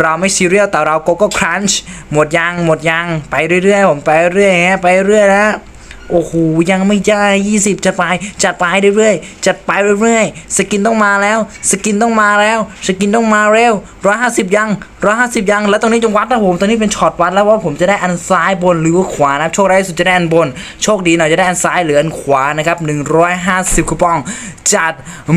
เราไม่ซีเรียลแต่เราโกโก้ครันช์หมดยังหมดยังไปเรื่อยๆผมไปเรื่อยฮะไปเรื่อยนะ โอ้โหยังไม่ได้20จะไปจัดไปเรื่อยๆจัดไปเรื่อยๆสกินต้องมาแล้ว สกินต้องมาแล้ว สกินต้องมาเร็ว150ยัง150ยัง แล้วตรงนี้จะวัดนะผมตรงนี้เป็นช็อตวัดแล้วว่าผมจะได้อันซ้ายบนหรือว่าขวานะครับโชคร้สุดจะได้อันบน โชคดีหน่อยจะได้อันซ้ายหรืออันขวานะครับ150คูปอง จัด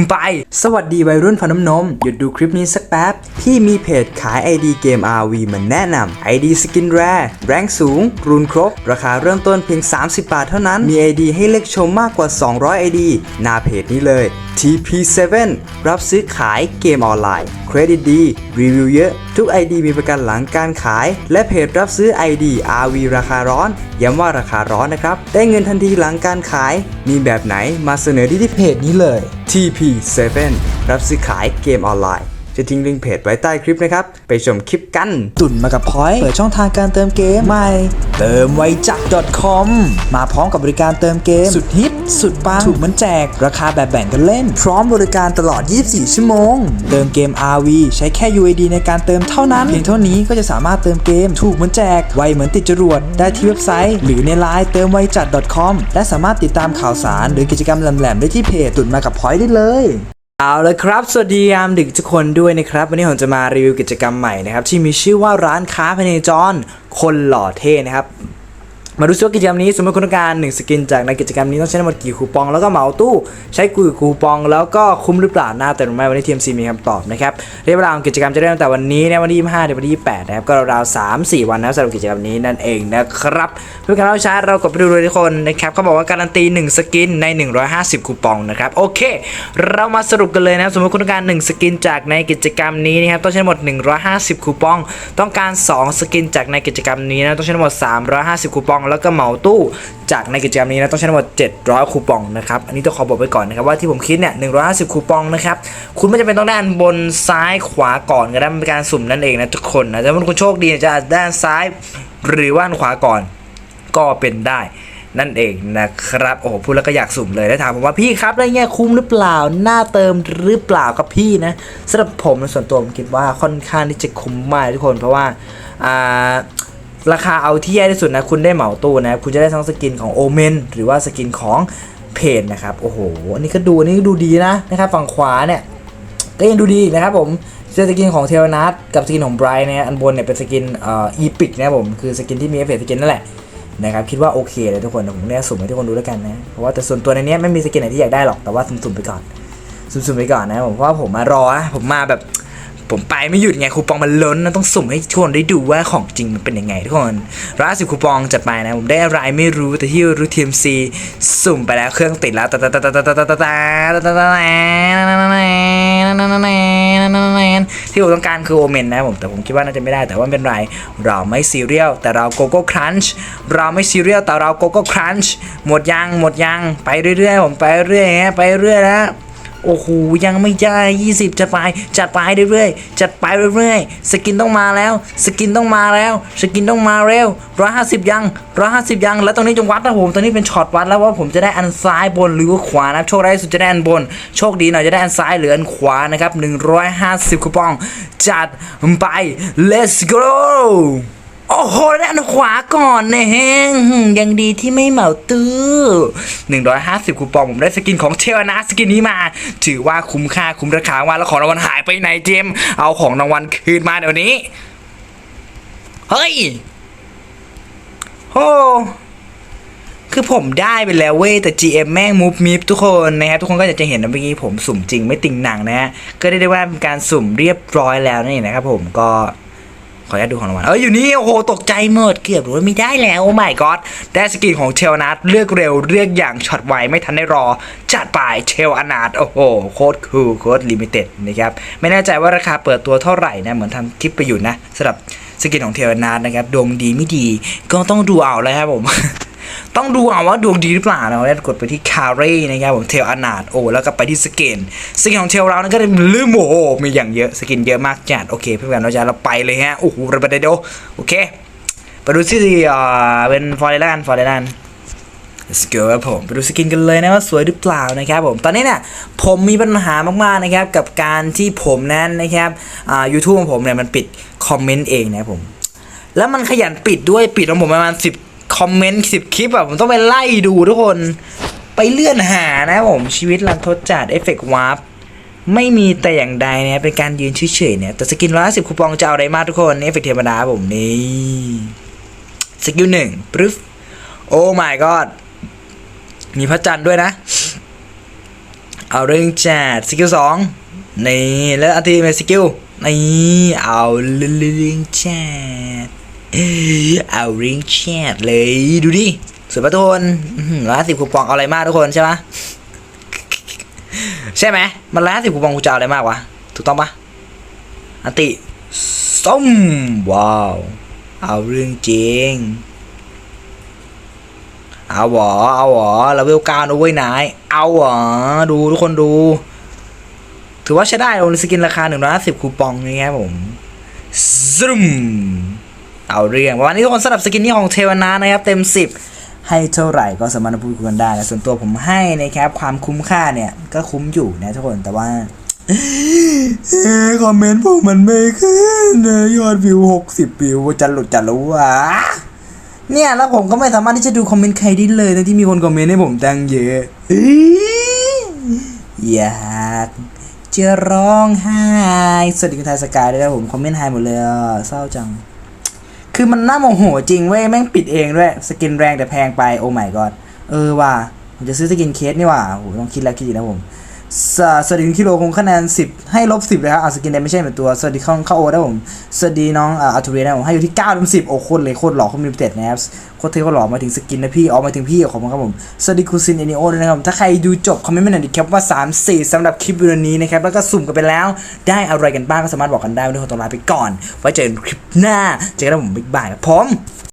ไป สวัสดีวัยรุ่นฟันน้ำนมหยุดดูคลิปนี้สักแป๊บพี่มีเพจขาย ID เกม RV มาแนะนำ ID สกินแรร์แรงสูง รูนครบ ราคาเริ่มต้นเพียง 30 บาทเท่านั้น มี ID ให้เลือกชมมากกว่า 200 ID หน้าเพจนี้เลย TP7 รับซื้อขายเกมออนไลน์ เครดิตดี รีวิวเยอะ ทุก ID มีประกันหลังการขาย และเพจรับซื้อ ID RV ราคาร้อน ย้ำว่าราคาร้อนนะครับ ได้เงินทันทีหลังการขาย มีแบบไหนมาเสนอที่ที่เพจนี้เลย TP7 รับซื้อขายเกมออนไลน์ จะทิ้งลิงก์เพจไว้ใต้คลิปนะครับ ไปชมคลิปกัน ตุ่นมากับพอยต์เปิดช่องทางการเติมเกมใหม่ เติมไวจัก .com มาพร้อมกับบริการเติมเกม สุดฮิต สุดปังถูกเหมันแจก ราคาแบบแบ่งกันเล่น พร้อมบริการตลอด 24 ชั่วโมง เติมเกม RV ใช้แค่ UID ในการเติมเท่านั้นเพียงเท่านี้ก็จะสามารถเติมเกม ถูกเหมือนแจกไวเหมือนติดจรวดได้ที่เว็บไซต์ หรือในไลน์เติมไวจัด .com และสามารถติดตามข่าวสาร หรือกิจกรรมแหลมๆได้ที่เพจตุ่นมากับพอยต์ได้เลย เอาละครับ สวัสดียามดึกทุกคนด้วยนะครับ วันนี้ผมจะมารีวิวกิจกรรมใหม่นะครับ ที่มีชื่อว่าร้านค้าภายในจอนคนหล่อเท่นะครับ มาดูซิว่ากิจกรรมนี้สมมติคุณต้องการ1สกินจากในกิจกรรมนี้ต้องใช้ทั้งหมดกี่คูปองแล้วก็เหมาตู้ใช้กี่คูปอง แล้วก็คุ้มหรือเปล่าหน้าแต่หรือไม่วันนี้ทีมซีมีคำตอบนะครับเระยะเวลาของกิจกรรมจะเริ่มตั้งแต่วันนี้นะวันที่25ถึงวันที่28นะครับก็ราวๆ3 4 วันนะสำหรับกิจกรรมนี้นั่นเองนะครับเพื่อการเราช้าเรากดไปดูเลยทุกคนนะครับเขาบอกว่าการันตี 1 สกินใน 150 คูปองนะครับโอเค เรามาสรุปกันเลยนะสมมติคุณต้องการ 1 สกินจากในกิจกรรมนี้นะครับต้องใช้ทั้งหมด 150 คูปอง ต้องการ 2 สกินจากในกิจกรรมนี้นะต้องใช้ทั้งหมด 350 คูปองแล้วก็เหมาตู้จากในกิจกรรมนี้นะต้องใช้ทั้งหมด700 คูปองนะครับอันนี้ต้องขอบอกไว้ก่อนนะครับว่าที่ผมคิดเนี่ย150 คูปองนะครับคุณไม่จำเป็นต้องด้านบนซ้ายขวาก่อนก็ได้มันเป็นการสุ่มนั่นเองนะทุกคนนะแต่ถ้าคุณโชคดีจะด้านซ้ายหรือว่าด้านขวาก่อนก็เป็นได้นั่นเองนะครับ โอ้โหพูดแล้วก็อยากสุ่มเลยแล้วถามผมว่าพี่ครับได้เงี้ยคุ้มหรือเปล่าหน้าเติมหรือเปล่าครับพี่นะสำหรับผมในส่วนตัวผมคิดว่าค่อนข้างที่จะคุ้มมากทุกคนเพราะว่าอ่า ราคาเอาที่แย่ที่สุดนะคุณได้เหมาตู้นะคุณจะได้ทั้งสกินของโอเมนหรือว่าสกินของเพจนะครับโอ้โหอันนี้ก็ดูอันนี้ก็ดูดีนะนะครับฝั่งขวาเนี่ยก็ยังดูดีนะครับผมเสื้อสกินของเทลนัทกับสกินของไบรท์นี่ยอันบนเนี่ยเป็นสกินเอ่ออีพิกนะผมคือสกินที่มีเอฟเฟกต์สกินนั่นแหละนะครับคิดว่าโอเคเลยทุกคนแต่ผมเนี่ยสุ่มให้ทุกคนดูแล้วกันนะเพราะว่าแต่ส่วนตัวในเนี้ยไม่มีสกินไหนที่อยากได้หรอกแต่ว่าสุ่มๆไปก่อนสุ่มๆไปก่อนนะผมเพราะว่าผมมารอนะผมมาแบบ ผมไปไม่หยุดไงคูปองมันล้นนะต้องสุ่มให้ทุกคนได้ดูว่าของจริงมันเป็นยังไงทุกคนร้อยสิบคูปองจัดไปนะผมได้อะไรไม่รู้แต่ที่รู้ทีมซีสุ่มไปแล้วเครื่องติดแล้วตาตาตาตาตาตาตาตาตาตาตาที่ผมต้องการคือโอเมนนะครับผมแต่ผมคิดว่าน่าจะไม่ได้แต่ว่าไม่เป็นไร เราไม่ซีเรียลแต่เราโกโก้ครันช์เราไม่ซีเรียลแต่เราโกโก้ครันช์หมดยังหมดยังไปเรื่อยๆผมไปเรื่อยฮะไปเรื่อยนะ โอ้โหยังไม่ได้20จะไปจัดไปเรื่อยๆจัดไปเรื่อยๆสกินต้องมาแล้ว สกินต้องมาแล้วสกินต้องมาเร็ว150ยัง150ยัง แล้วตรงนี้จะวัดนะผมตรงนี้เป็นช็อตวัดแล้วว่าผมจะได้อันซ้ายบนหรือขวานะครับโชคร้สุดจะได้อันบน โชคดีหน่อยจะได้อันซ้ายหรืออันขวานะครับ150คูปอง จัดไป let's go โอ้โหด้อันขวาก่อนนะฮะยังดีที่ไม่เหมาตื้อ 150 คูปองผมได้สกินของเทวนาสกินนี้มา ถือว่าคุ้มค่าคุ้มราคาว่าแล้วของรางวัลหายไปไหนเจม เอาของรางวัลคืนมาเดี๋ยวนี้ เฮ้ยโอ้คือผมได้ไปแล้วเว้ยแต่ GM แม่งมูฟมิฟทุกคนนะครับทุกคนก็จะเห็นนะเมื่อกี้ผมสุ่มจริงไม่ติงหนังนะฮะก็ได้ได้ว่าเป็นการสุ่มเรียบร้อยแล้วนี่นะครับผมก็ ขออนุญาตดูของรางวัลเอออยู่นี่ โอ้โห ตกใจหมดเกือบรู้ว่าไม่ได้แล้ว โอ้ my god ได้สกินของเชลนัทเลือกเร็วเลือกอย่างช็อตไวไม่ทันได้รอ จัดไปเชลอนาดโอ้โห โคตรคูลโคตรลิมิเต็ดนะครับไม่แน่ใจว่าราคาเปิดตัวเท่าไหร่นะเหมือนทำคลิปไปอยู่นะสำหรับสกินของเทลนาดนะครับดวงดีไม่ดีก็ต้องดูเอาเลยครับผม ต้องดูเอาว่าดวงดีหรือเปล่านะแล้วกดไปที่คาร์เร่นะครับผมเทลอนาดโอ้แล้วก็ไปที่สกินสกินของเทลเรานั้นก็จะลืมโอ้โหมีอย่างเยอะสกินเยอะมากจัดโอเคเพื่อนๆเราจะเราไปเลยฮะโอ้โหเราไปเดี๋ยวโอเคไปดูที่อ่าเป็นฟอร์เรลันฟอร์เรลัน let's go ครับผมไปดูสกินกันเลยนะว่าสวยหรือเปล่านะครับผมตอนนี้เนี่ยผมมีปัญหามากๆนะครับกับการที่ผมนั้นนะครับอ่า YouTube ของผมเนี่ยมันปิดคอมเมนต์เองนะครับผมแล้วมันขยันปิดด้วยปิดของผมประมาณ10 อมเมนต์10คลิปแบบผมต้องไปไล่ดูทุกคน ไปเลื่อนหานะผมชีวิตรันทดจัดเอฟเฟกต์วาร์ปไม่มีแต่อย่างใดนะเป็นการยืนเฉยๆเนี่ยแต่สกินร้อยสิบคูปองจะเอาอะไรมากทุกคนเอฟเฟกต์ธรรมดาผมนี่สกิลหนึ่งปึ๊บโอ้ my god มีพระจันทร์ด้วยนะ เอาเรื่องจัดสกิลสองนี่แล้วอันที่เป็นสกิลนี่เอาเรื่องจัด เอาเรื่องจัดเลยดูดิสุดประทุนร้อยสิบคูปองเอาอะไรมากทุกคนใช่ไหมใช่ไหมมันร้อยสิบคูปองกูจะเอาอะไรมากวะถูกต้องปะอันติส้มว้าว เอาเรื่องจริง เอาหวอเอาหวอเราเวลการเอาไว้ยนาย เอาหวอดูทุกคนดู ถือว่าใช้ได้ลงสกินราคาหนึ่งร้อยสิบคูปองนี่ครับผมซึม เอาเรื่องวันนี้ทุกคนสำหรับสกินนี้ของเทวนานะครับเต็มสิบให้เท่าไหร่ก็สามารถพูดคุยกันได้นะส่วนตัวผมให้นะครับความคุ้มค่าเนี่ยก็คุ้มอยู่นะทุกคนแต่ว่าคอมเมนต์ผมมันไม่ขึ้นยอดวิวหกสิบวิวจะหลุดจะรู้วะเนี่ยแล้วผมก็ไม่สามารถที่จะดูคอมเมนต์ใครได้เลยนะที่มีคนคอมเมนต์ให้ผมตั้งเยอะอยากจะร้องไห้สวัสดีคุณไทยสกายด้วยนะผมคอมเมนต์ไฮหมดเลยเศร้าจัง คือมันน่าโมโหจริงเว้ยแม่งปิดเองด้วยสกินแรงแต่แพงไปโอ้ my god เออว่ะผมจะซื้อสกินเคสนี่ว่ะโอ้โหต้องคิดแล้วคิดอีกนะผม สสวัสดีคุณคิโลคงคะแนน 10 ให้ลบ 10 เลยครับอะสกินแดงไม่ใช่เหมือนตัว สวัสดีข้างเข้าโอนะผม สวัสดีน้องอัลทูเรียนะผมให้อยู่ที่9เต็ม10โอ้โคตรเลยโคตรหล่อโคตรมีเต็ดนะครับโคตรเท่โคตรหล่อมาถึงสกินนะพี่ออกมาถึงพี่ขอบคุณครับผม สวัสดีคูซินเอนิโอด้วยนะครับ ถ้าใครดูจบคอมเมนต์มาหน่อยดิครับว่า 3 4สำหรับคลิปวิดีโอนี้นะครับ แล้วก็สุ่มกันไปแล้ว ได้อะไรกันบ้างก็สามารถบอกกันได้วันนี้ขอตัวลาไปก่อน ไว้เจอกันคลิปหน้า เจอกันผมบิ๊กบายครับผม